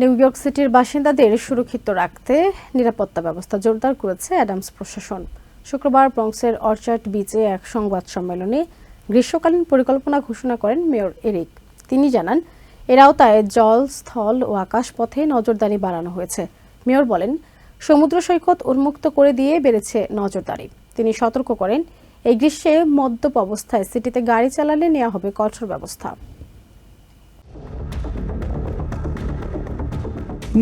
New York সিটির বাসিন্দাদের সুরক্ষিত রাখতে নিরাপত্তা ব্যবস্থা জোরদার করেছে অ্যাডামস প্রশাসন। শুক্রবার ব্রঙ্কসের অর্চার্ড বিচে এক সংবাদ সম্মেলনে গ্রীষ্মকালীন পরিকল্পনা ঘোষণা করেন মেয়র এরিক। তিনি জানান, এর আওতায় জল, স্থল ও আকাশপথে নজরদারি বাড়ানো হয়েছে। মেয়র বলেন, সমুদ্র সৈকত উন্মুক্ত করে দিয়ে বেড়েছে নজরদারি। তিনি সতর্ক করেন, এই গ্রীষ্মে মদ্যপ অবস্থায় সিটিতে গাড়ি চালালে নেওয়া হবে কঠোর ব্যবস্থা।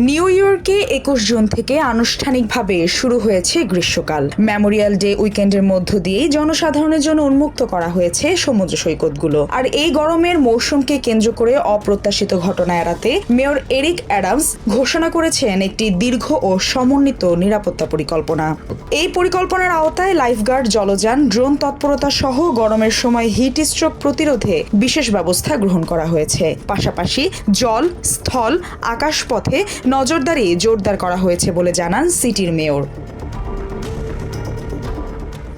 নিউ ইয়র্কে একুশ জুন থেকে আনুষ্ঠানিকভাবে শুরু হয়েছে গ্রীষ্মকাল। মেমোরিয়াল ডে উইকেন্ডের মধ্য দিয়েই জনসাধারণের জন্য উন্মুক্ত করা হয়েছে সমুদ্র সৈকতগুলো। আর এই গরমের মৌসুমকে কেন্দ্র করে অপ্রত্যাশিত ঘটনা এড়াতে মেয়র এরিক অ্যাডামস ঘোষণা করেছেন একটি দীর্ঘ ও সমন্বিত নিরাপত্তা পরিকল্পনা। এই পরিকল্পনার আওতায় লাইফগার্ড, জলযান, ড্রোন তৎপরতা সহ গরমের সময় হিট স্ট্রোক প্রতিরোধে বিশেষ ব্যবস্থা গ্রহণ করা হয়েছে। পাশাপাশি জল, স্থল, আকাশপথে নজরদারি জোরদার করা হয়েছে বলে জানান সিটির মেয়র।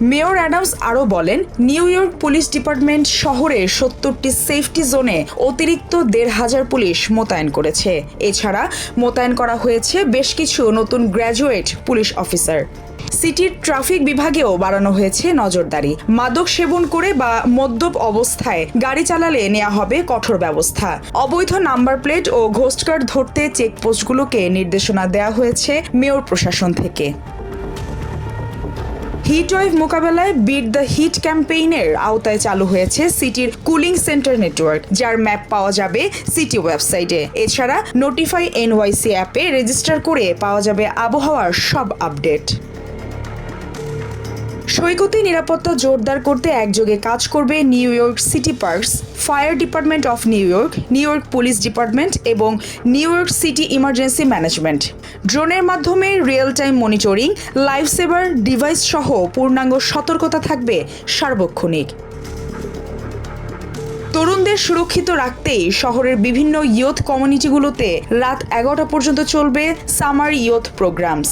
মেয়র অ্যাডামস আরও বলেন, নিউ ইয়র্ক পুলিশ ডিপার্টমেন্ট শহরের সত্তরটি সেফটি জোনে অতিরিক্ত দেড় হাজার পুলিশ মোতায়েন করেছে। এছাড়া মোতায়েন করা হয়েছে বেশ কিছু নতুন গ্র্যাজুয়েট পুলিশ অফিসার। সিটির ট্রাফিক বিভাগেও বাড়ানো হয়েছে নজরদারি। মাদক সেবন করে বা মদ্যপ অবস্থায় গাড়ি চালালে নেওয়া হবে কঠোর ব্যবস্থা। অবৈধ নাম্বার প্লেট ও ঘোস্ট কার্ড ধরতে চেকপোস্টগুলোকে নির্দেশনা দেওয়া হয়েছে মেয়র প্রশাসন থেকে। হিট ওয়েভ মোকাবেলায় বিট দ্য হিট ক্যাম্পেইনের আওতায় চালু হয়েছে সিটির কুলিং সেন্টার নেটওয়ার্ক, যার ম্যাপ পাওয়া যাবে সিটি ওয়েবসাইটে। এছাড়া নোটিফাই এনওয়াইসি অ্যাপে রেজিস্টার করে পাওয়া যাবে আবহাওয়ার সব আপডেট। সৈকতে নিরাপত্তা জোরদার করতে একযোগে কাজ করবে New York city parks, fire department of New York New York police department এবং New York city emergency management. ড্রোনের মাধ্যমে real time monitoring life saver device সহ পূর্ণাঙ্গ সতর্কতা থাকবে সার্বক্ষণিক। তরুণদের সুরক্ষিত রাখতেই শহরের বিভিন্ন ইয়থ কমিউনিটিগুলোতে রাত এগারোটা পর্যন্ত চলবে summer youth programs.